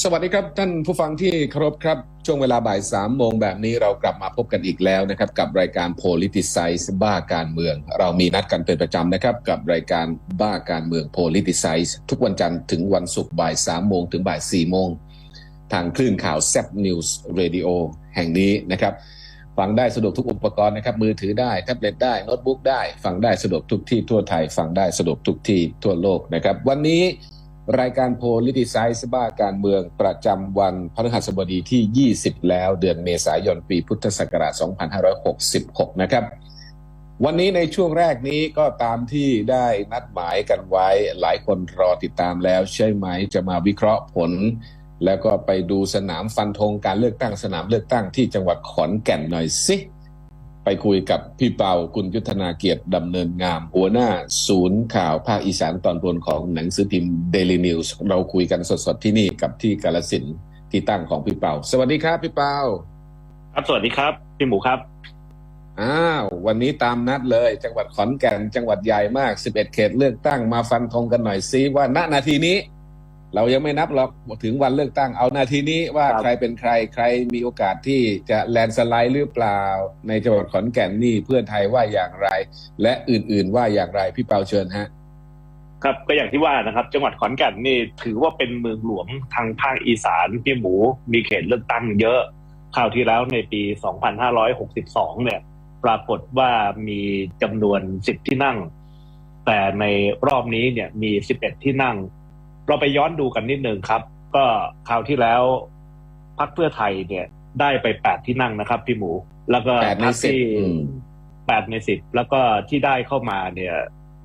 สวัสดีครับท่านผู้ฟังที่เคารพครับ ช่วงเวลาบ่ายสามโมงแบบนี้เรากลับมาพบกันอีกแล้วนะครับ กับรายการ Politicize บ้าการเมือง เรามีนัดกันเป็นประจำนะครับ กับรายการบ้าการเมือง Politicize ทุกวันจันทร์ถึงวันศุกร์บ่ายสามโมงถึงบ่ายสี่โมง ทางคลื่นข่าว z News Radio แห่งนี้นะครับ ฟังได้สะดวกทุกอุปกรณ์นะครับ มือถือได้แท็บเล็ตได้โน้ตบุ๊กได้ ฟังได้สะดวกทุกที่ทั่วไทย ฟังได้สะดวกทุกที่ทั่วโลกนะครับ วันนี้ รายการโพลิติไซส์บ้าการเมืองประจำวันพฤหัสบดีที่ 20 แล้วเดือนเมษายนปีพุทธศักราช 2566 นะครับ วันนี้ในช่วงแรกนี้ก็ตามที่ได้นัดหมายกันไว้ หลายคนรอติดตามแล้วใช่ไหมจะมาวิเคราะห์ผล แล้วก็ไปดูสนามฟันธงการเลือกตั้งสนามเลือกตั้งที่จังหวัดขอนแก่นหน่อยสิ ไปคุยกับพี่เปากุลยุทธนาเกียรติดำเนินงาม หัวหน้าศูนย์ข่าวภาคอีสานตอนบนของหนังสือพิมพ์เดลินิวส์เราคุยกันสดๆที่นี่กับที่กาลสินธุ์ที่ตั้งของพี่เปา สวัสดีครับพี่เปา ครับสวัสดีครับพี่หมูครับอ้าววันนี้ตามนัดเลย จังหวัดขอนแก่นจังหวัดใหญ่มาก 11 เขตเลือกตั้งมาฟันธงกันหน่อยซิว่าณนาทีนี้ เรายังไม่นับหรอกถึงวันเลือกตั้งเอานาทีนี้ว่าครับใครเป็นใครใครมีโอกาสที่จะแลนด์สไลด์หรือเปล่า ในจังหวัดขอนแก่นนี่เพื่อไทยว่าอย่างไร และอื่นๆว่าอย่างไรพี่เปาเชิญฮะครับก็อย่างที่ว่านะครับ จังหวัดขอนแก่นนี่ถือว่าเป็นเมืองหลวงทางภาคอีสานพี่หมูมีเขตเลือกตั้งเยอะคราวที่แล้วในปี 2562 เนี่ย ปรากฏว่ามีจำนวน 10 ที่นั่ง แต่ในรอบนี้เนี่ยมี 11 ที่นั่ง เราไปย้อนดูกันนิดนึงครับ ก็คราวที่แล้วพรรคเพื่อไทยเนี่ย ได้ไป8ที่นั่งนะครับ พี่หมู แล้วก็แปดในพรรคสิบที่อืมแปดในสิบแล้วก็ที่ได้เข้ามาเนี่ย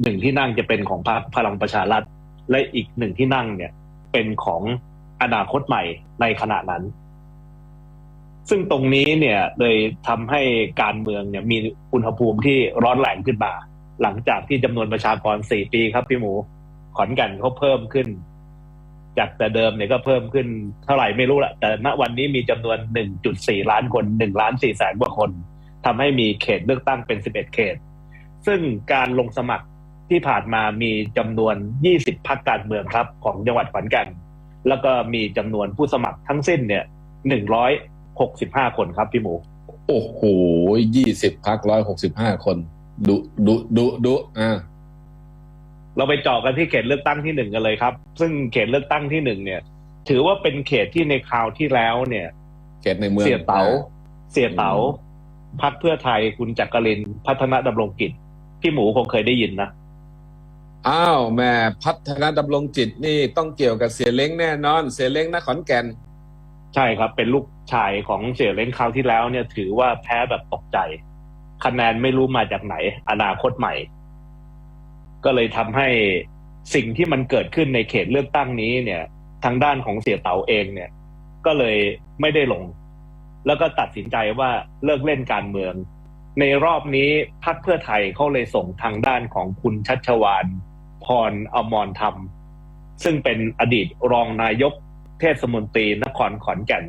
หนึ่งที่นั่งจะเป็นของพรรคพลังประชารัฐและอีกหนึ่งที่นั่งเนี่ย เป็นของอนาคตใหม่ในขณะนั้น ซึ่งตรงนี้เนี่ยเลยทำให้การเมืองเนี่ย มีอุณหภูมิที่ร้อนแรงขึ้นมาหลังจากที่จำนวนประชากรสี่ปีครับพี่หมูขอนแก่นเขาเพิ่มขึ้น จากแต่เดิมเนี่ยก็เพิ่มขึ้นเท่าไหร่ไม่รู้แหละแต่ณวันนี้มีจำนวน 1.4 ล้านคน1ล้าน4แสนกว่าคนทำให้มีเขตเลือกตั้งเป็น 11 เขต ซึ่งการลงสมัครที่ผ่านมามีจำนวน 20 พักการเมืองครับ ของจังหวัดขอนแก่นแล้วก็มีจำนวนผู้สมัครทั้งสิ้นเนี่ย 165 คนครับพี่หมู โอ้โหยี่สิบพักร้อยหกสิบห้าคน ดุดุดุดุอ่า เราไปเจาะกันที่เขตเลือกตั้งที่หนึ่งกันเลยครับ ซึ่งเขตเลือกตั้งที่หนึ่งเนี่ย ถือว่าเป็นเขตที่ในคราวที่แล้วเนี่ย เขตในเมืองเสียเต๋าอ่เสียเต๋าพักเพื่อไทยคุณจักรินทร์พัฒนาดำรงกิจพี่หมูคงเคยได้ยินนะอ้าวแม่พัฒนาดำรงจิตนี่ต้องเกี่ยวกับเสียเล้งแน่นอน เสียเล้งนขอนแก่น ใช่ครับ เป็นลูกชายของเสี่ยเล้งคราวที่แล้วเนี่ย ถือว่าแพ้แบบตกใจ คะแนนไม่รู้มาจากไหน อนาคตใหม่ ก็เลยทำให้สิ่งที่มันเกิดขึ้นในเขตเลือกตั้งนี้เนี่ย ทางด้านของเสียเต๋าเองเนี่ย ก็เลยไม่ได้ลง แล้วก็ตัดสินใจว่าเลิกเล่นการเมือง ในรอบนี้พรรคเพื่อไทยเขาเลยส่งทางด้านของคุณชัชวานพรอมรธรรม ซึ่งเป็นอดีตรองนายกเทศมนตรีนครขอนแก่น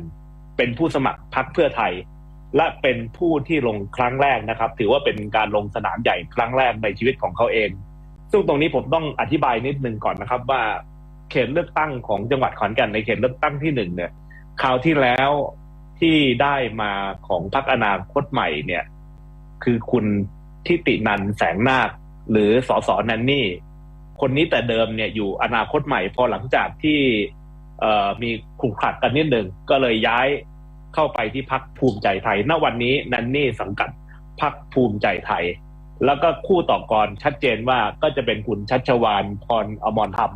เป็นผู้สมัครพรรคเพื่อไทย และเป็นผู้ที่ลงครั้งแรกนะครับ ถือว่าเป็นการลงสนามใหญ่ครั้งแรกในชีวิตของเขาเอง ซึ่งตรงนี้ผมต้องอธิบายนิดนึงก่อนนะครับ ว่าเขตเลือกตั้งของจังหวัดขอนแก่นในเขตเลือกตั้งที่หนึ่งเนี่ยคราวที่แล้วที่ได้มาของพรรคอนาคตใหม่เนี่ย คือคุณทิตินันแสงนาคหรือสอสนันนี่ คนนี้แต่เดิมเนี่ยอยู่อนาคตใหม่พอหลังจากที่มีขลุกขลักกันนิดหนึ่งก็เลยย้ายเข้าไปที่พักภูมิใจไทย ณวันนี้นันนี่สังกัดพักภูมิใจไทย แล้วก็คู่ต่อกรชัดเจนว่าก็จะเป็นคุณชัชวานพรอมรธรรม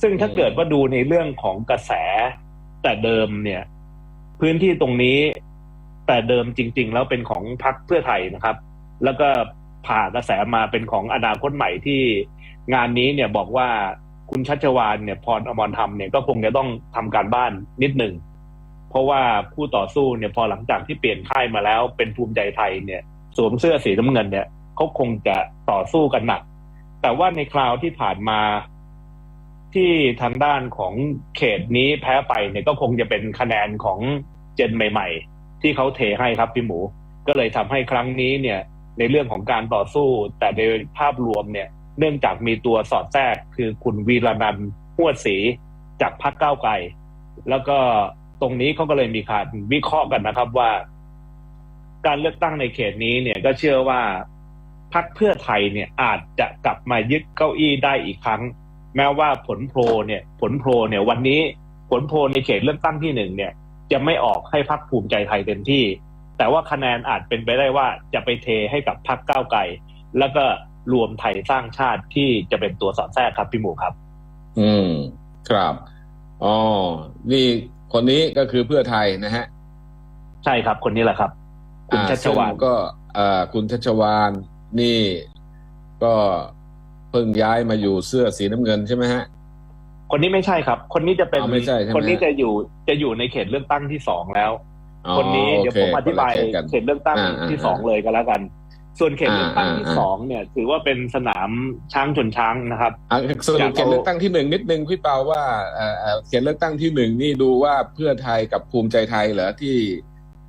ซึ่งถ้าเกิดว่าดูในเรื่องของกระแสแต่เดิมเนี่ย พื้นที่ตรงนี้แต่เดิมจริง ๆ แล้วเป็นของพรรคเพื่อไทยนะครับ แล้วก็ผ่ากระแสมาเป็นของอนาคตใหม่ที่งานนี้เนี่ยบอกว่าคุณชัชวานเนี่ยพรอมรธรรมเนี่ยก็คงจะต้องทำการบ้านนิดหนึ่ง เพราะว่าคู่ต่อสู้เนี่ยพอหลังจากที่เปลี่ยนค่ายมาแล้วเป็นภูมิใจไทยเนี่ย สวมเสื้อสีน้ำเงินเนี่ยเขาคงจะต่อสู้กันหนัก แต่ว่าในคราวที่ผ่านมาที่ทางด้านของเขตนี้แพ้ไปเนี่ยก็คงจะเป็นคะแนนของเจนใหม่ ๆ ที่เขาเทให้ครับพี่หมู ก็เลยทำให้ครั้งนี้เนี่ย ในเรื่องของการต่อสู้ แต่โดยภาพรวมเนี่ย เนื่องจากมีตัวสอดแทรกคือคุณวีรนันท์หวดศรีจากพรรคก้าวไกล แล้วก็ตรงนี้เขาก็เลยมีการวิเคราะห์กันนะครับว่า การเลือกตั้งในเขตนี้เนี่ยก็เชื่อว่าพรรคเพื่อไทยเนี่ยอาจจะกลับมายึดเก้าอี้ได้อีกครั้ง แม้ว่าผลโพลเนี่ย ผลโพลเนี่ย วันนี้ผลโพลในเขตเลือกตั้งที่หนึ่งเนี่ย จะไม่ออกให้พรรคภูมิใจไทยเต็มที่ แต่ว่าคะแนนอาจเป็นไปได้ว่าจะไปเทให้กับพรรคก้าวไกลแล้วก็รวมไทยสร้างชาติที่จะเป็นตัวสอดแทรกครับพี่หมูครับ อืม ครับอ๋อนี่คนนี้ก็คือเพื่อไทยนะฮะ ใช่ครับคนนี้แหละครับ คุณอ่าชัชวานซึ่งก็อ่าคุณชัชวานนี่ก็เพิ่งย้ายมาอยู่เสื้อสีน้ำเงินใช่ไหมฮะ คนนี้ไม่ใช่ครับ คนนี้จะเป็นอ๋อไม่ใช่ใช่ไหมคนนี้จะอยู่จะอยู่ในเขตเลือกตั้งที่สองแล้วอ๋อคนนี้เดี๋ยวโคผมอธิบายคนละเขตกันเขตเลือกตั้งอ่าอ่าที่สองเลยก็แล้วกัน ส่วนเขตเลือกตั้งอ่าที่อ่าสองเนี่ย ถือว่าเป็นสนามช้างชนช้างนะครับอะสรุอยาปกเขตเอาเลือกตั้งที่หนึ่งนิดนึงพี่เปาว่าเอ่อเอ่อเขตเลือกตั้งที่หนึ่งนี่ดูว่าเพื่อไทยกับภูมิใจไทยเหรอที่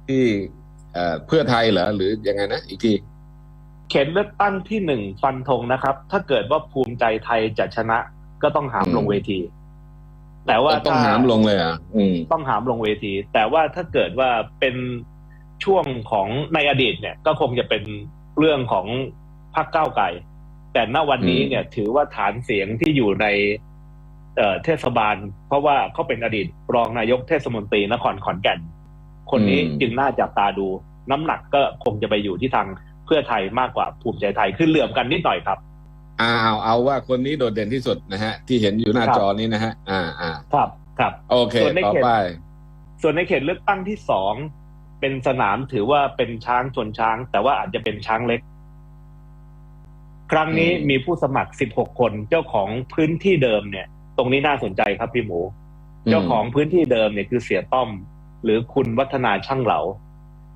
ที่ เอ่อเพื่อไทยเหรอหรือยังไงนะอีกทีเขตเลือกตั้งที่หนึ่งฟันธงนะครับ ถ้าเกิดว่าภูมิใจไทยจะชนะก็ต้องหามอืมลงเวที แต่ว่าต้องถ้หามลงเลยเหรอะอืมต้องหามลงเวที แต่ว่าถ้าเกิดว่าเป็นช่วงของในอดีตเนี่ย ก็คงจะเป็นเรื่องของพรรคก้าวไกลแต่ณวันนี้อืมเนี่ย ถือว่าฐานเสียงที่อยู่ในเอ่อเทศบาล เพราะว่าเขาเป็นอดีตรองนายกเทศมนตรีนครขอนแก่น คนนี้จึงน่าจับตาดู น้ำหนักก็คงจะไปอยู่ที่ทางเพื่อไทยมากกว่าภูมิใจไทยขึ้นเหลื่อมกันนิดหน่อยครับอ่าเอาเอาว่าคนนี้โดดเด่นที่สุดนะฮะ ที่เห็นอยู่หน้าครับจอนี้นะฮะ อ่าอ่าครับครับ โอเคส่วนในต่อเขตไป ส่วนในเขตเลือกตั้งที่สองเป็นสนามถือว่าเป็นช้างชนช้าง แต่ว่าอาจจะเป็นช้างเล็ก ครั้งนี้อืมมีผู้สมัคร 16 คนเจ้าของพื้นที่เดิมเนี่ย ตรงนี้น่าสนใจครับพี่หมู เจ้าของพื้นที่เดิมเนี่ยคือเสียต้อม หรือคุณวัฒนาช่างเหลา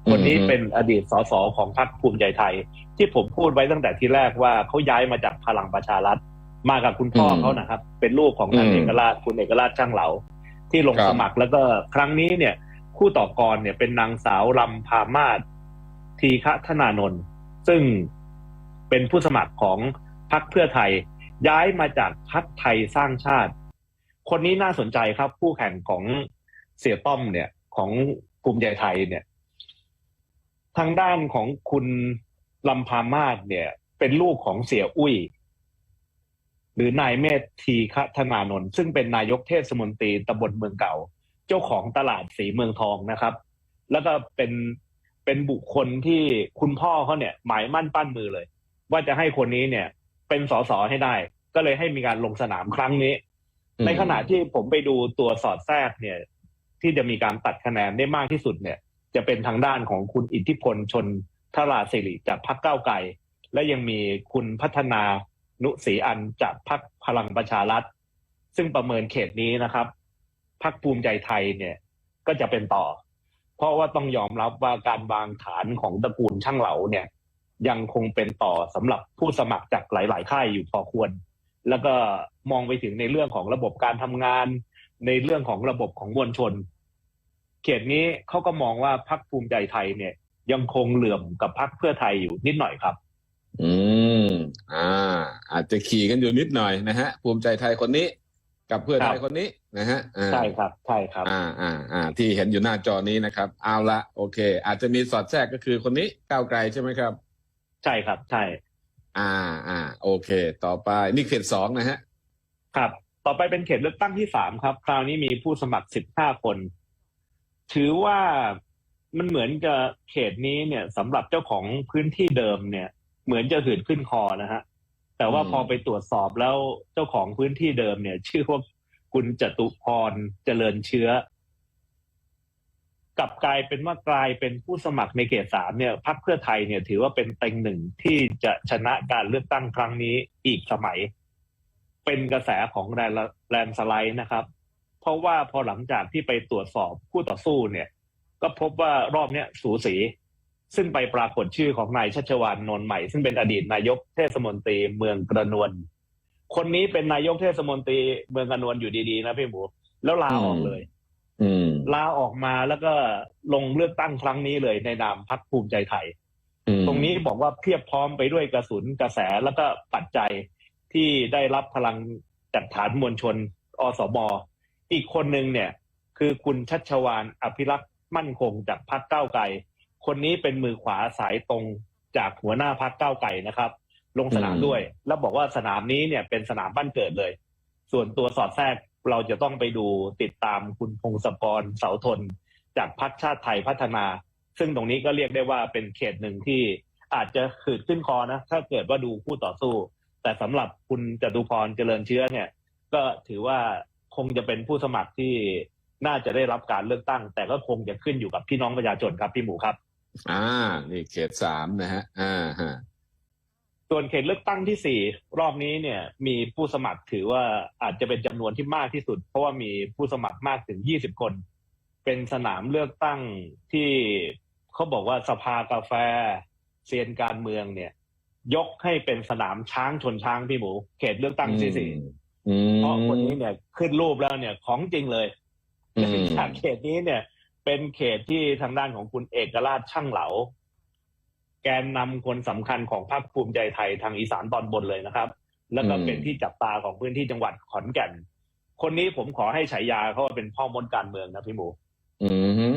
คนนี้เป็นอดีตสสของพรรคภูมิใจไทย ที่ผมพูดไว้ตั้งแต่ที่แรกว่าเขาย้ายมาจากพลังประชารัฐมากับคุณพ่อเขานะครับ เป็นลูกของท่านเอกราชคุณเอกราชช่างเหลา ที่ลงสมัครแล้วก็ครั้งนี้เนี่ย คู่ต่อกรเนี่ยเป็นนางสาวลำพามาศทีฆะธนานนท์ซึ่งเป็นผู้สมัครของพรรคเพื่อไทย ย้ายมาจากพรรคไทยสร้างชาติ คนนี้น่าสนใจครับ คู่แข่งของเสียต้อมเนี่ย ของภูมิใจไทยเนี่ย ทางด้านของคุณลำพามาศเนี่ย เป็นลูกของเสียอุ้ย หรือนายเมธทีฆะธนานนท์ซึ่งเป็นนายกเทศมนตรีตำบลเมืองเก่า เจ้าของตลาดสีเมืองทองนะครับ แล้วก็เป็นเป็นบุคคลที่คุณพ่อเขาเนี่ย หมายมั่นปั้นมือเลย ว่าจะให้คนนี้เนี่ย เป็นสสให้ได้ ก็เลยให้มีการลงสนามครั้งนี้อืมในขณะที่ผมไปดูตัวสอดแทรกเนี่ย ที่จะมีการตัดคะแนนได้มากที่สุดเนี่ย จะเป็นทางด้านของคุณอิทธิพลชนทราศิริจากพรรคก้าวไกลและยังมีคุณพัฒนานุศรีอันจากพรรคพลังประชารัฐ ซึ่งประเมินเขตนี้นะครับพรรคภูมิใจไทยเนี่ยก็จะเป็นต่อ เพราะว่าต้องยอมรับว่าการวางฐานของตระกูลช่างเหลาเนี่ย ยังคงเป็นต่อสำหรับผู้สมัครจากหลาย ๆ ค่ายอยู่พอควร แล้วก็มองไปถึงในเรื่องของระบบการทำงาน ในเรื่องของระบบของมวลชน เขตนี้เขาก็มองว่าพรรคภูมิใจไทยเนี่ย ยังคงเหลื่อมกับพรรคเพื่อไทยอยู่นิดหน่อยครับ อืม อ่า อาจจะขี่กันอยู่นิดหน่อยนะฮะ ภูมิใจไทยคนนี้ กับเพื่อไทยครับคนนี้นะฮะอ่าใช่ครับ ใช่ครับ อ่าอ่าอ่าที่เห็นอยู่หน้าจอนี้นะครับ เอาละโอเค อาจจะมีสอดแทรกก็คือคนนี้ก้าวไกลใช่ไหมครับ ใช่ครับ ใช่ อ่าอ่า โอเค ต่อไปนี่เขตสองนะฮะ ครับ ต่อไปเป็นเขตเลือกตั้งที่สามครับ คราวนี้มีผู้สมัครสิบห้าคน ถือว่ามันเหมือนกับเขตนี้เนี่ยสำหรับเจ้าของพื้นที่เดิมเนี่ย เหมือนจะหืดขึ้นคอนะฮะ แต่ว่าอืม พอไปตรวจสอบแล้วเจ้าของพื้นที่เดิมเนี่ย ชื่อว่าคุณจตุพรเจริญเชื้อ กลับกลายเป็นว่ากลายเป็นผู้สมัครในเขตสามเนี่ยพรรคเพื่อไทยเนี่ย ถือว่าเป็นเต็งหนึ่งที่จะชนะการเลือกตั้งครั้งนี้อีกสมัย เป็นกระแสของแรนแลนด์สไลด์นะครับ เพราะว่าพอหลังจากที่ไปตรวจสอบคู่ต่อสู้เนี่ย ก็พบว่ารอบเนี้ยสูสี ซึ่งไปปรากฏชื่อของนายชัชวานนนท์ใหม่ ซึ่งเป็นอดีตนายกเทศมนตรีเมืองกระนวลคนนี้เป็นนายกเทศมนตรีเมืองกระนวลอยู่ดีๆนะพี่หมูแล้วลาออกเลยอืมลาออกมาแล้วก็ลงเลือกตั้งครั้งนี้เลยในนามพรรคภูมิใจไทยอืมตรงนี้บอกว่าเพียบพร้อมไปด้วยกระสุนกระแสแล้วก็ปัจจัยที่ได้รับพลังจากฐานมวลชนอสม อีกคนหนึ่งเนี่ย คือคุณชัชวานอภิรักษ์มั่นคงจากพรรคก้าวไกลคนนี้เป็นมือขวาสายตรงจากหัวหน้าพรรคก้าวไกลนะครับ ลงสนามด้วย แล้วบอกว่าสนามนี้เนี่ยเป็นสนามบ้านเกิดเลย ส่วนตัวสอดแทรกเราจะต้องไปดูติดตามคุณพงศกรเสาทนจากพรรคชาติไทยพัฒนา ซึ่งตรงนี้ก็เรียกได้ว่าเป็นเขตหนึ่งที่อาจจะขืดขึ้นคอนะ ถ้าเกิดว่าดูคู่ต่อสู้ แต่สำหรับคุณจตุพรเจริญเชื้อเนี่ย ก็ถือว่า คงจะเป็นผู้สมัครที่น่าจะได้รับการเลือกตั้ง แต่ก็คงจะขึ้นอยู่กับพี่น้องประชาชนครับพี่หมูครับ อ่า นี่เขตสามนะฮะอ่าฮะส่วนเขตเลือกตั้งที่สี่รอบนี้เนี่ย มีผู้สมัครถือว่าอาจจะเป็นจำนวนที่มากที่สุด เพราะว่ามีผู้สมัครมากถึงยี่สิบคน เป็นสนามเลือกตั้งที่เขาบอกว่าสภากาแฟเซียนการเมืองเนี่ย ยกให้เป็นสนามช้างชนช้างพี่หมู เขตเลือกตั้งที่สี่ อืมเพราะคนนี้เนี่ยขึ้นรูปแล้วเนี่ยของจริงเลยอืมจากเขตนี้เนี่ย เป็นเขตที่ทางด้านของคุณเอกราชช่างเหลา แกนนำคนสำคัญของพรรคภูมิใจไทยทางอีสานตอนบนเลยนะครับ แล้วก็เป็นที่จับตาของพื้นที่จังหวัดขอนแก่น คนนี้ผมขอให้ฉายาเขาว่าเป็นพ่อมดการเมืองนะพี่หมู อืม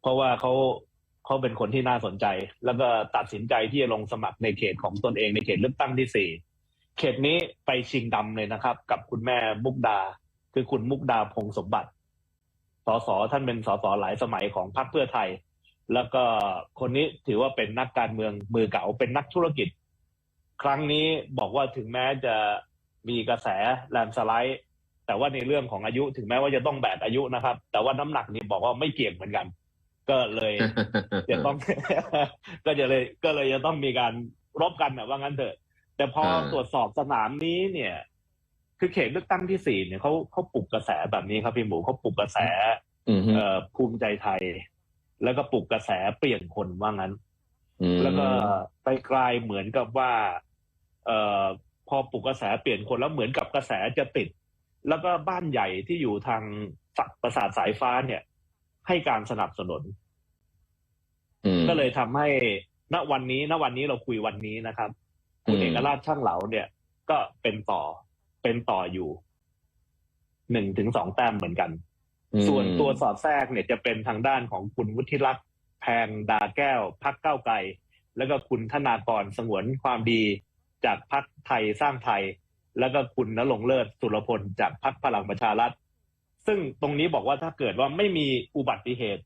เพราะว่าเขาเขาเป็นคนที่น่าสนใจ แล้วก็ตัดสินใจที่จะลงสมัครในเขตของตนเองในเขตเลือกตั้งที่สี่ เขตนี้ไปชิงดำเลยนะครับ กับคุณแม่มุกดา คือคุณมุกดาพงสมบัติสสท่านเป็นสสหลายสมัยของพรรคเพื่อไทย แล้วก็คนนี้ถือว่าเป็นนักการเมืองมือเก่าเป็นนักธุรกิจ ครั้งนี้บอกว่าถึงแม้จะมีกระแสแลนด์สไลด์ แต่ว่าในเรื่องของอายุถึงแม้ว่าจะต้องแบกอายุนะครับ แต่ว่าน้ำหนักนี่บอกว่าไม่เกี่ยงเหมือนกัน ก็เลยจะต้อง ก็จะเลยก็เลยจะต้องมีการรบกันนะว่างั้นเถอะ แต่พออ่าตรวจสอบสนามนี้เนี่ย คือเขตเลือกตั้งที่สี่เนี่ยเขาเขาปลุกกระแสแบบนี้ครับพี่หมูเขาปลุกกระแสอืมเอ่อภูมิใจไทย แล้วก็ปลุกกระแสเปลี่ยนคนว่างั้นอืมแล้วก็ไปกลายเหมือนกับว่า เอ่อพอปลุกกระแสเปลี่ยนคนแล้วเหมือนกับกระแสจะติด แล้วก็บ้านใหญ่ที่อยู่ทางฝักประสาทสายฟ้าเนี่ย ให้การสนับสนุนอืมก็เลยทำให้ณวันนี้ณวันนี้เราคุยวันนี้นะครับ คุณอืมเอกราชช่างเหลาเนี่ย ก็เป็นต่อเป็นต่ออยู่หนึ่งถึงสองแต้มเหมือนกัน ส่วนตัวสอดแทรกเนี่ยจะเป็นทางด้านของคุณวุฒิรักษ์แพงดาแก้วพักเก้าวไกล แล้วก็คุณธนากรสงวนความดีจากพักไทยสร้างไทย แล้วก็คุณนรงค์เลิศสุรพลจากพักพลังประชารัฐ ซึ่งตรงนี้บอกว่าถ้าเกิดว่าไม่มีอุบัติเหตุ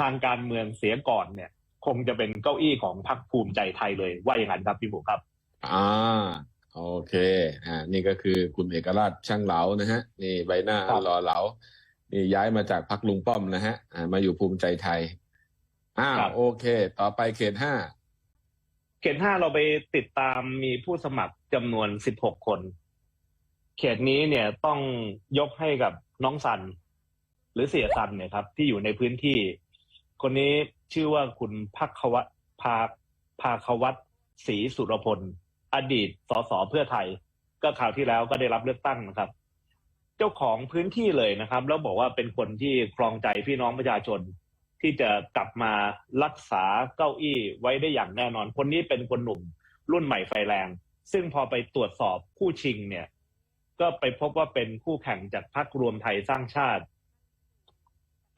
ทางการเมืองเสียก่อนเนี่ย คงจะเป็นเก้าอี้ของพรรคภูมิใจไทยเลยว่าอย่างนั้นครับพี่บุครับ อ่าโอเค อ่า นี่ก็คือคุณเอกราชช่างเหลานะฮะ นี่ใบหน้าครับหล่อเหลา นี่ย้ายมาจากพักลุงป้อมนะฮะ อ่า มาอยู่ภูมิใจไทย อ้าว โอเค ต่อไปเขตห้า เขตห้าเราไปติดตามมีผู้สมัครจำนวนสิบหกคน เขตนี้เนี่ยต้องยกให้กับน้องซัน หรือเสียซันเนี่ยครับ ที่อยู่ในพื้นที่ คนนี้ ชื่อว่าคุณพักวัตภาภาควัตศรีสุรพล อดีตสสเพื่อไทย ก็ข่าวที่แล้วก็ได้รับเลือกตั้งนะครับ เจ้าของพื้นที่เลยนะครับ แล้วบอกว่าเป็นคนที่ครองใจพี่น้องประชาชน ที่จะกลับมารักษาเก้าอี้ไว้ได้อย่างแน่นอน คนนี้เป็นคนหนุ่มรุ่นใหม่ไฟแรง ซึ่งพอไปตรวจสอบคู่ชิงเนี่ย ก็ไปพบว่าเป็นคู่แข่งจากพรรครวมไทยสร้างชาติ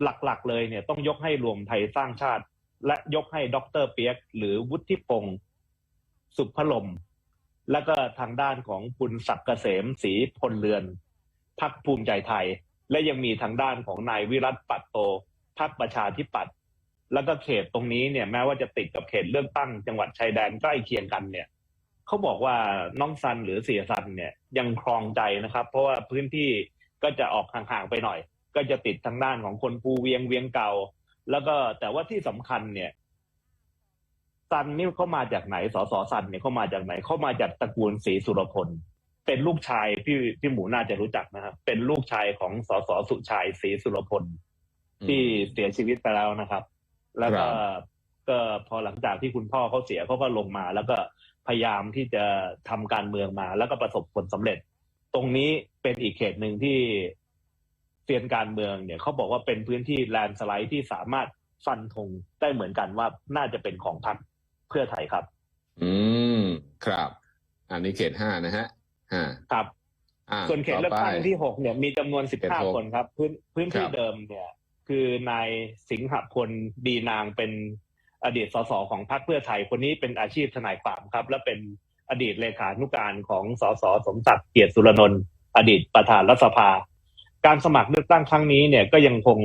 หลักๆ เลยเนี่ยต้องยกให้รวมไทยสร้างชาติ และยกให้ดรเปียก หรือวุฒิพงศ์สุภลม แล้วก็ทางด้านของคุณศักดิ์เกษมศรีพลเรือนพรรคภูมิใจไทย และยังมีทางด้านของนายวิรัตปัตโตพรรคประชาธิปัตย์แล้วก็เขตตรงนี้เนี่ยแม้ว่าจะติดกับเขตเลือกตั้งจังหวัดชายแดนใกล้เคียงกันเนี่ยเขาบอกว่าน้องซันหรือเสียซันเนี่ยยังครองใจนะครับ เพราะว่าพื้นที่ก็จะออกห่างๆไปหน่อย ก็จะติดทางด้านของคนภูเวียงเวียงเก่า แล้วก็แต่ว่าที่สำคัญเนี่ยซันนี่เขามาจากไหนสสซันเนี่ยเขามาจากไหนเขามาจากตระกูลศรีสุรพลเป็นลูกชายพี่พี่หมูน่าจะรู้จักนะครับ เป็นลูกชายของสสสุชัยศรีสุรพลที่เสียชีวิตไปแล้วนะครับ แล้วก็ครับก็พอหลังจากที่คุณพ่อเขาเสียเขาก็ลงมา แล้วก็พยายามที่จะทำการเมืองมา แล้วก็ประสบผลสำเร็จ ตรงนี้เป็นอีกเขตหนึ่งที่ เซียนการเมืองเนี่ยเขาบอกว่าเป็นพื้นที่แลนด์สไลด์ที่สามารถฟันธงได้เหมือนกันว่าน่าจะเป็นของพรรคเพื่อไทยครับ อืมครับ อันนี้เขตห้านะฮะอ่าครับอ่าส่วนเขตเลือกตั้งต่ไปที่หกเนี่ยมีจำนวนสิบเขตห้าหกคนครับ พื้นพื้นที่ครับเดิมเนี่ย คือนายสิงหพลดีนางเป็นอดีตสสของพรรคเพื่อไทยคนนี้เป็นอาชีพทนายความครับ และเป็นอดีตเลขานุการของสสสมศักดิ์เกียรติสุรนนท์อดีตประธานรัฐสภา การสมัครเลือกตั้งครั้งนี้เนี่ยก็ยังคง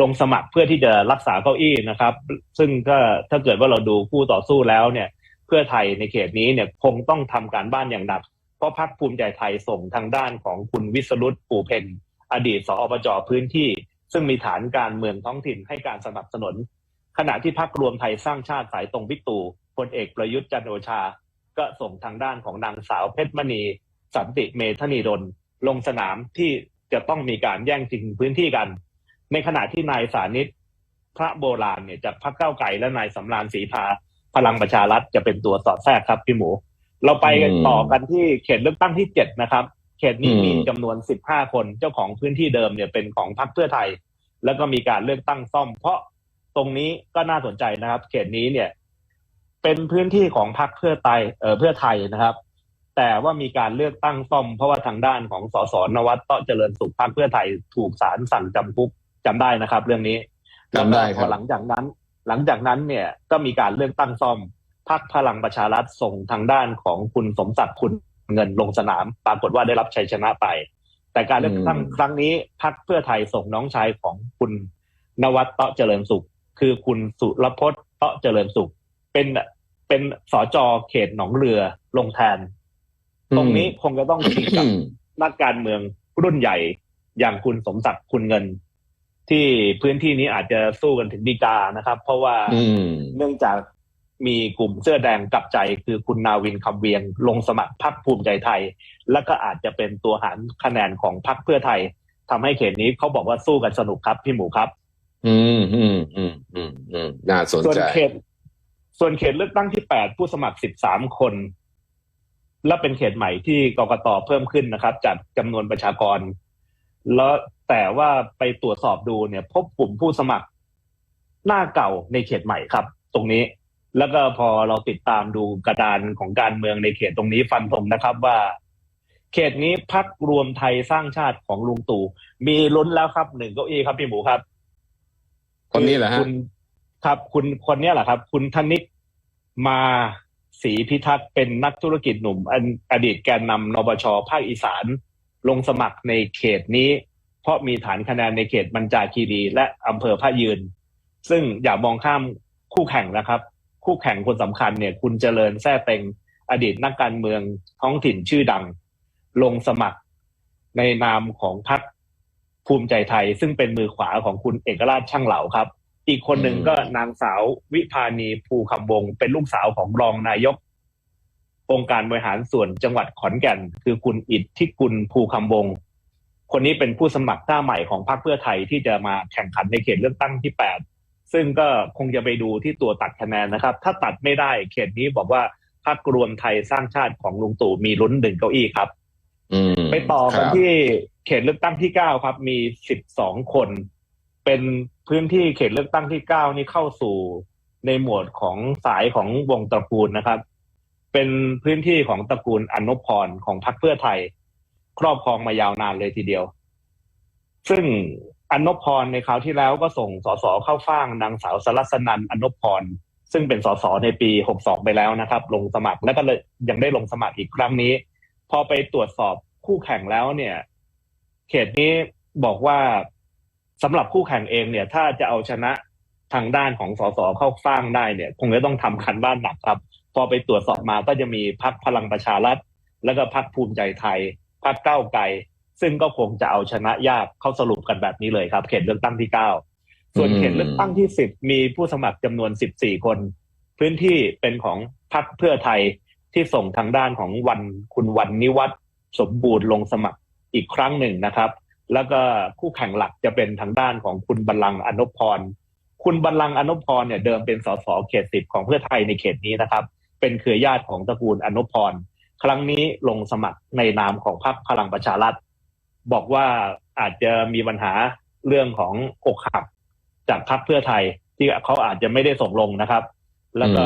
ลงสมัครเพื่อที่จะรักษาเก้าอี้นะครับ ซึ่งก็ถ้าเกิดว่าเราดูคู่ต่อสู้แล้วเนี่ย เพื่อไทยในเขตนี้เนี่ยคงต้องทำการบ้านอย่างหนัก เพราะพรรคภูมิใจไทยส่งทางด้านของคุณวิสรุตปู่เพนอดีตสอบจพื้นที่ ซึ่งมีฐานการเมืองท้องถิ่นให้การสนับสนุน ขณะที่พรรครวมไทยสร้างชาติสายตรงบิ๊กตู่พลเอกประยุทธ์จันโอชา ก็ส่งทางด้านของนางสาวเพชรมณี สันติเมธนีดลลงสนามที่ จะต้องมีการแย่งชิงพื้นที่กัน ในขณะที่นายสานิตพระโบราณเนี่ยจากพรรคเก้าไก่และนายสำราญศรีพาพลังประชารัฐจะเป็นตัวสอดแทรกครับพี่หมู เราไปกันต่อกันที่เขตเลือกตั้งที่เจ็ดนะครับ เขตนี้มีจำนวนสิบห้าคนเจ้าของพื้นที่เดิมเนี่ยเป็นของพรรคเพื่อไทย แล้วก็มีการเลือกตั้งซ่อม เพราะตรงนี้ก็น่าสนใจนะครับ เขตนี้เนี่ย เป็นพื้นที่ของพรรคเพื่อไทยเออเพื่อไทยนะครับ แต่ว่ามีการเลือกตั้งซ่อม เพราะว่าทางด้านของสสนวัตเตาะเจริญสุขพรรคเพื่อไทยถูกศาลสั่งจำคุกจำได้นะครับ เรื่องนี้จำได้ครับแล้วก็พอหลังจากนั้น หลังจากนั้นเนี่ยก็มีการเลือกตั้งซ่อมพรรคพลังประชารัฐส่งทางด้านของคุณสมศักดิ์คุณเงินลงสนาม ปรากฏว่าได้รับชัยชนะไป แต่การเลือกตั้งอืมครั้งนี้พรรคเพื่อไทยส่งน้องชายของคุณนวัตเตาะเจริญสุข คือคุณสุรพจน์เตาะเจริญสุข เป็นเป็นสจเขตหนองเรือลงแทน ตรงนี้คงจะต้องชิงกับอืมนักการเมืองรุ่นใหญ่อย่างคุณสมศักดิ์คุณเงิน ที่พื้นที่นี้อาจจะสู้กันถึงดีกานะครับ เพราะว่าอืมเนื่องจากมีกลุ่มเสื้อแดงกลับใจ คือคุณนาวินคำเวียง ลงสมัครพรรคภูมิใจไทย แล้วก็อาจจะเป็นตัวหารคะแนนของพรรคเพื่อไทยทำให้เขตนี้เขาบอกว่าสู้กันสนุกครับพี่หมูครับ อืมอืมอืมอืมอืมน่าสนส่วนใจเขตส่วนเขตเลือกตั้งที่แปดผู้สมัครสิบสามคน และเป็นเขตใหม่ที่กกตเพิ่มขึ้นนะครับ จากจำนวนประชากร แล้วแต่ว่าไปตรวจสอบดูเนี่ย พบกลุ่มผู้สมัครหน้าเก่าในเขตใหม่ครับ ตรงนี้ แล้วก็พอเราติดตามดูกระดานของการเมืองในเขตตรงนี้ฟันธงนะครับว่า เขตนี้พักรวมไทยสร้างชาติของลุงตู่มีลุ้นแล้วครับหนึ่งเก้าอี้ครับพี่หมูครับ คนนี้เหรอฮะคุณครับ คุณคนเนี้ยแหละครับ คุณธนิกมา ศรีพิทักษ์เป็นนักธุรกิจหนุ่มออดีตแกนนำนปชภาคอีสาน ลงสมัครในเขตนี้ เพราะมีฐานคะแนนในเขตบรรจาคีรีและอำเภอพระยืน ซึ่งอย่ามองข้ามคู่แข่งนะครับ คู่แข่งคนสำคัญเนี่ย คุณเจริญแท้เต็ง อดีตนักการเมืองท้องถิ่นชื่อดัง ลงสมัครในนามของพรรคภูมิใจไทย ซึ่งเป็นมือขวาของคุณเอกราชช่างเหลาครับ อีกคนหนึ่งอืมก็นางสาววิพานีภูคำวงศ์เป็นลูกสาวของรองนายก องค์การบริหารส่วนจังหวัดขอนแก่น คือคุณอิทธิกุลภูคำวงศ์คนนี้เป็นผู้สมัครหน้าใหม่ของพรรคเพื่อไทยที่จะมาแข่งขันในเขตเลือกตั้งที่แปดซึ่งก็คงจะไปดูที่ตัวตัดคะแนนนะครับ ถ้าตัดไม่ได้เขตนี้บอกว่าพรรครวมไทยสร้างชาติของลุงตู่มีลุ้นหนึ่งเก้าอี้ครับอืมไปต่อกันครับที่เขตเลือกตั้งที่เก้าครับ มีสิบสองคน เป็น พื้นที่เขตเลือกตั้งที่เก้านี่เข้าสู่ในหมวดของสายของวงตระกูลนะครับ เป็นพื้นที่ของตระกูลอนนพพรของพรรคเพื่อไทย ครอบครองมายาวนานเลยทีเดียว ซึ่งอนนพพรในคราวที่แล้วก็ส่งสสเข้าฟ่างนางสาวสรัสนันอนนพพรซึ่งเป็นสสในปี 62 ไปแล้วนะครับ ลงสมัครแล้วก็เลยยังได้ลงสมัครอีกครั้งนี้ พอไปตรวจสอบคู่แข่งแล้วเนี่ย เขตนี้บอกว่า สำหรับคู่แข่งเองเนี่ย ถ้าจะเอาชนะทางด้านของสสเข้าฟ่างได้เนี่ย คงจะต้องทำคันบ้านหนักครับ พอไปตรวจสอบมาก็จะมีพักพลังประชารัฐ แล้วก็พักภูมิใจไทยพักเก้าวไกล ซึ่งก็คงจะเอาชนะยากเข้าสรุปกันแบบนี้เลยครับ เขตเลือกตั้งที่เก้าส่วนเขตเลือกตั้งที่สิบมีผู้สมัครจำนวนสิบสี่คน พื้นที่เป็นของพักเพื่อไทยที่ส่งทางด้านของวันคุณวันนิวัฒน์สมบูรณ์ลงสมัครอีกครั้งหนึ่งนะครับ แล้วก็คู่แข่งหลักจะเป็นทางด้านของคุณบัลลังก์อนุพร คุณบัลลังก์อนุพรเนี่ยเดิมเป็นสสเขตสิบของเพื่อไทยในเขตนี้นะครับ เป็นเครือญาติของตระกูลอนุพร ครั้งนี้ลงสมัครในนามของพรรคพลังประชารัฐ บอกว่าอาจจะมีปัญหาเรื่องของอกหักจากพรรคเพื่อไทยที่เขาอาจจะไม่ได้ส่งลงนะครับ แล้วก็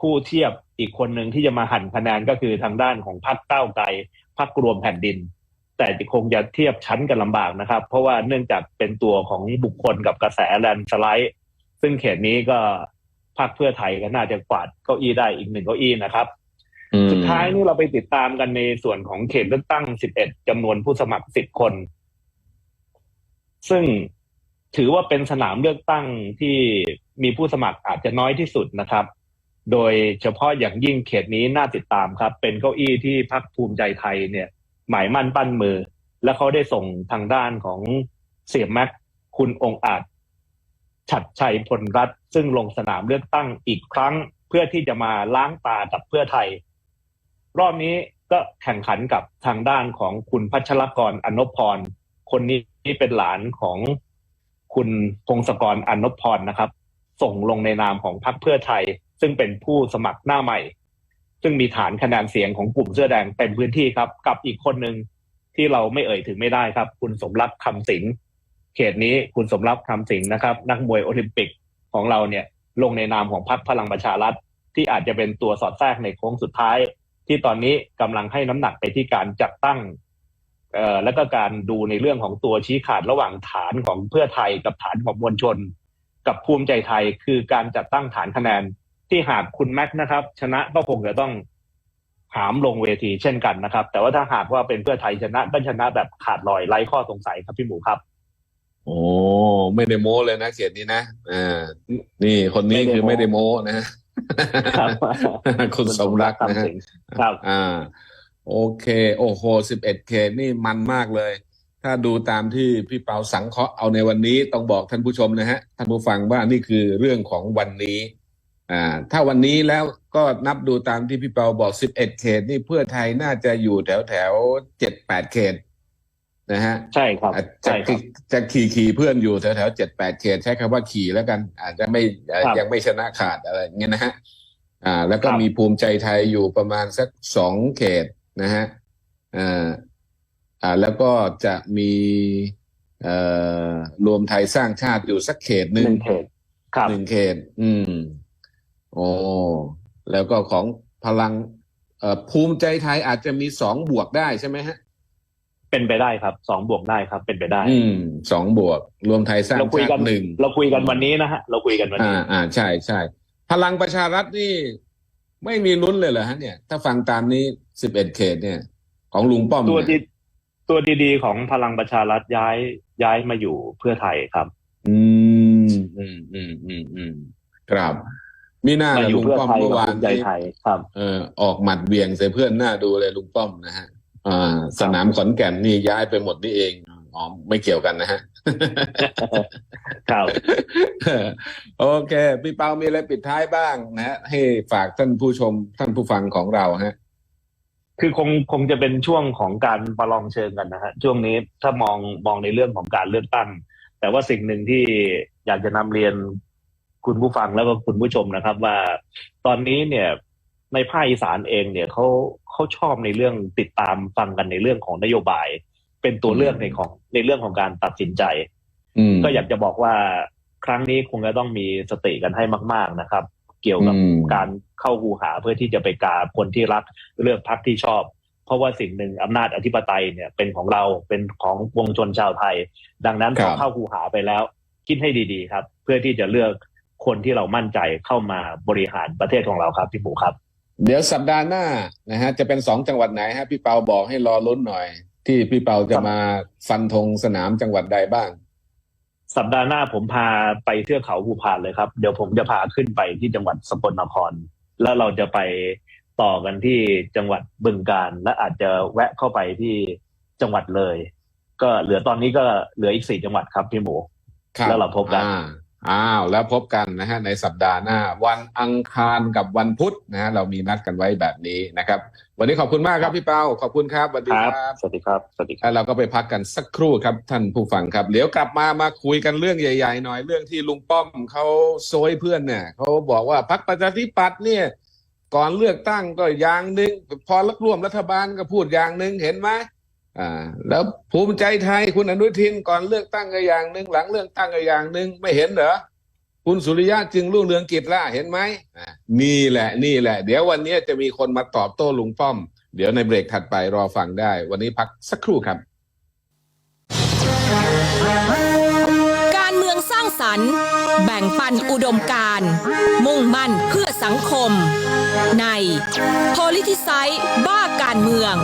คู่เทียบอีกคนหนึ่งที่จะมาหั่นคะแนนก็คือทางด้านของพรรคเก้าไกลพักรวมแผ่นดิน แต่คงจะเทียบชั้นกันลำบากนะครับ เพราะว่าเนื่องจากเป็นตัวของบุคคลกับกระแสแลนด์สไลด์ ซึ่งเขตนี้ก็พรรคเพื่อไทยก็น่าจะกวาดเก้าอี้ได้อีกหนึ่งเก้าอี้นะครับอืมสุดท้ายนี่เราไปติดตามกันในส่วนของเขตเลือกตั้ง 11จำนวนผู้สมัคร 10 คน ซึ่งถือว่าเป็นสนามเลือกตั้งที่มีผู้สมัครอาจจะน้อยที่สุดนะครับ โดยเฉพาะอย่างยิ่งเขตนี้น่าติดตามครับ เป็นเก้าอี้ที่พรรคภูมิใจไทยเนี่ย หมายมั่นปั้นมือ และเขาได้ส่งทางด้านของเสียแม็กคุณองอาจฉัดชัยพลรัตน์ซึ่งลงสนามเลือกตั้งอีกครั้ง เพื่อที่จะมาล้างตากับเพื่อไทย รอบนี้ก็แข่งขันกับทางด้านของคุณพัชรกรอนพพร คนนี้เป็นหลานของคุณพงศกรอนพพรนะครับ ส่งลงในนามของพรรคเพื่อไทย ซึ่งเป็นผู้สมัครหน้าใหม่ ซึ่งมีฐานคะแนนเสียงของกลุ่มเสื้อแดงเต็มพื้นที่ครับ กับอีกคนหนึ่งที่เราไม่เอ่ยถึงไม่ได้ครับ คุณสมรักคำสิงเขตนี้คุณสมรักคำสิงนะครับ นักมวยโอลิมปิกของเราเนี่ยลงในนามของพรรคพลังประชารัฐ ที่อาจจะเป็นตัวสอดแทรกในโค้งสุดท้าย ที่ตอนนี้กำลังให้น้ำหนักไปที่การจัดตั้งเอ่อแล้วก็การดูในเรื่องของตัวชี้ขาดระหว่างฐานของเพื่อไทยกับฐานของมวลชน กับภูมิใจไทยคือการจัดตั้งฐานคะแนน ที่หากคุณแม็กซ์นะครับ ชนะก็คงจะต้องหามลงเวทีเช่นกันนะครับ แต่ว่าถ้าหากว่าเป็นเพื่อไทยชนะก็ชนะแบบขาดลอยไร้ข้อสงสัยครับพี่หมูครับ โอ้ไม่ได้โม้เลยนะเขตนี้นะอ่านี่คนนี้ไม่ได้คือโม้ไม่ได้โม้นะครับคุณสมรักนะฮะครับ อ่า โอเค โอ้โหสิบเอ็ดเขตนี่มันมากเลย ถ้าดูตามที่พี่เปาสังเคราะห์เอาในวันนี้ต้องบอกท่านผู้ชมนะฮะ ท่านผู้ฟังว่านี่คือเรื่องของวันนี้ อ่าถ้าวันนี้แล้วก็นับดูตามที่พี่เปาบอกสิบเอ็ดเขตนี่เพื่อไทยน่าจะอยู่แถวแถวเจ็ดแปดเขตนะฮะใช่ครับอาจจะใช่ครับจะขี่ขี่เพื่อนอยู่แถวแถวเจ็ดแปดเขตใช้คำว่าขี่แล้วกัน อาจจะไม่เอ่อครับยังไม่ชนะขาดอะไรอย่างเงี้ยนะฮะอ่า แล้วก็ครับมีภูมิใจไทยอยู่ประมาณสักสองเขตนะฮะอ่าอ่าแล้วก็จะมีเอ่อรวมไทยสร้างชาติอยู่สักเขตหหนึ่งนึ่งเขตครับหนึ่งเขต อืม โอ้แล้วก็ของพลังเอ่อภูมิใจไทยอาจจะมีสองบวกได้ใช่ไหมฮะ เป็นไปได้ครับสองบวกได้ครับ เป็นไปได้ อืมสองบวก รวมไทยสร้างเราคุยชากันติหนึ่งเราคุยกันวันนี้นะฮะเราคุยกันวันอ่านี้ อ่าใช่ใช่พลังประชารัฐนี่ ไม่มีลุ้นเลยเหรอฮะเนี่ย ถ้าฟังตามนี้สิบเอ็ดเขตเนี่ย ของลุงป้อมตัวเนี่ดียตัวดีๆของพลังประชารัฐย้ายย้ายมาอยู่เพื่อไทยครับ อืมอืมอืมอืมอืมครับ มีหน้ามาแหละอยู่ลุงเพื่อป้อมไทยเมื่อกับวานภูมิใจนี้ไทยครับ เออออกหมัดเบี่ยงใส่เพื่อนหน้าดูเลยลุงป้อมนะฮะอ่าสนามขอนแก่นนี่ย้ายไปหมดนี่เองอ๋อไม่เกี่ยวกันนะฮะ ครับ โอเคพี่เปามีอะไรปิดท้ายบ้างนะฮะให้ฝากท่านผู้ชมท่านผู้ฟังของเราฮะ คือคงคงจะเป็นช่วงของการประลองเชิงกันนะฮะช่วงนี้ถ้ามองมองในเรื่องของการเลือกตั้ง แต่ว่าสิ่งหนึ่งที่อยากจะนำเรียน คุณผู้ฟังแล้วก็คุณผู้ชมนะครับ ว่าตอนนี้เนี่ยในภาคอีสานเองเนี่ยเขาเขาชอบในเรื่องติดตามฟังกันในเรื่องของนโยบาย เป็นตัวเลือกในของในเรื่องของการตัดสินใจอืมก็อยากจะบอกว่าครั้งนี้คงจะต้องมีสติกันให้มาก ๆนะครับ เกี่ยวกับอืมการเข้าหูหาเพื่อที่จะไปกาคนที่รักเลือกพรรคที่ชอบ เพราะว่าสิ่งหนึ่งอำนาจอธิปไตยเนี่ยเป็นของเราเป็นของปวงชนชาวไทย ดังนั้นพอเข้าหูหาไปแล้ว คิดให้ดีๆ ครับ เพื่อที่จะเลือก คนที่เรามั่นใจเข้ามาบริหารประเทศของเราครับพี่หมูครับ เดี๋ยวสัปดาห์หน้านะฮะจะเป็นสองจังหวัดไหนฮะพี่เปาบอกให้รอลุ้นหน่อย ที่พี่เปาจะมาฟันธงสนามจังหวัดใดบ้าง สัปดาห์หน้าผมพาไปเทือกเขาภูพานเลยครับ เดี๋ยวผมจะพาขึ้นไปที่จังหวัดสกลนคร แล้วเราจะไปต่อกันที่จังหวัดบึงกาฬและอาจจะแวะเข้าไปที่จังหวัดเลย ก็เหลือตอนนี้ก็เหลืออีกสี่จังหวัดครับพี่หมูครับแล้วเราพบกัน อ่าอ้าวแล้วพบกันนะฮะในสัปดาห์หน้า วันอังคารกับวันพุธนะฮะเรามีนัดกันไว้แบบนี้นะครับ วันนี้ขอบคุณมากครับพี่เปาขอบคุณครับสวัสดีคครัรับสวัสดีครับสวัสดีครับแล้วเราก็ไปพักกันสักครู่ครับท่านผู้ฟังครับเดี๋ยวกลับมามาคุยกันเรื่องใหญ่ๆหน่อยเรื่องที่ลุงป้อมเขาโซยเพื่อนเนี่ยเขาบอกว่าพักประชาธิปัตย์เนี่ย ก่อนเลือกตั้งก็อย่างหนึ่งพอรักร่วมรัฐบาลก็พูดอย่างหนึ่งเห็นไหม อ่า แล้วภูมิใจไทยคุณอนุทินก่อนเลือกตั้งก็อย่างหนึ่งหลังเลือกตั้งก็อย่างหนึ่งไม่เห็นเหรอคุณสุริยะจึงรุ่งเรืองกิจล่ะเห็นไหมนี่แหละนี่แหละ เดี๋ยววันนี้จะมีคนมาตอบโต้ลุงป้อม เดี๋ยวในเบรกถัดไปรอฟังได้ วันนี้พักสักครู่ครับ การเมืองสร้างสรรค์ แบ่งปันอุดมการณ์มุ่งมั่นเพื่อสังคม ใน Politicize บ้าการเมือง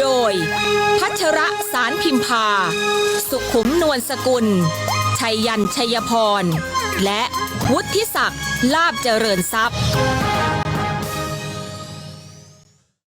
โดย ระสารพิมพา สุขุมนวลสกุล ชัยยันชัยพร และวุฒิศักดิ์ลาบเจริญทรัพย์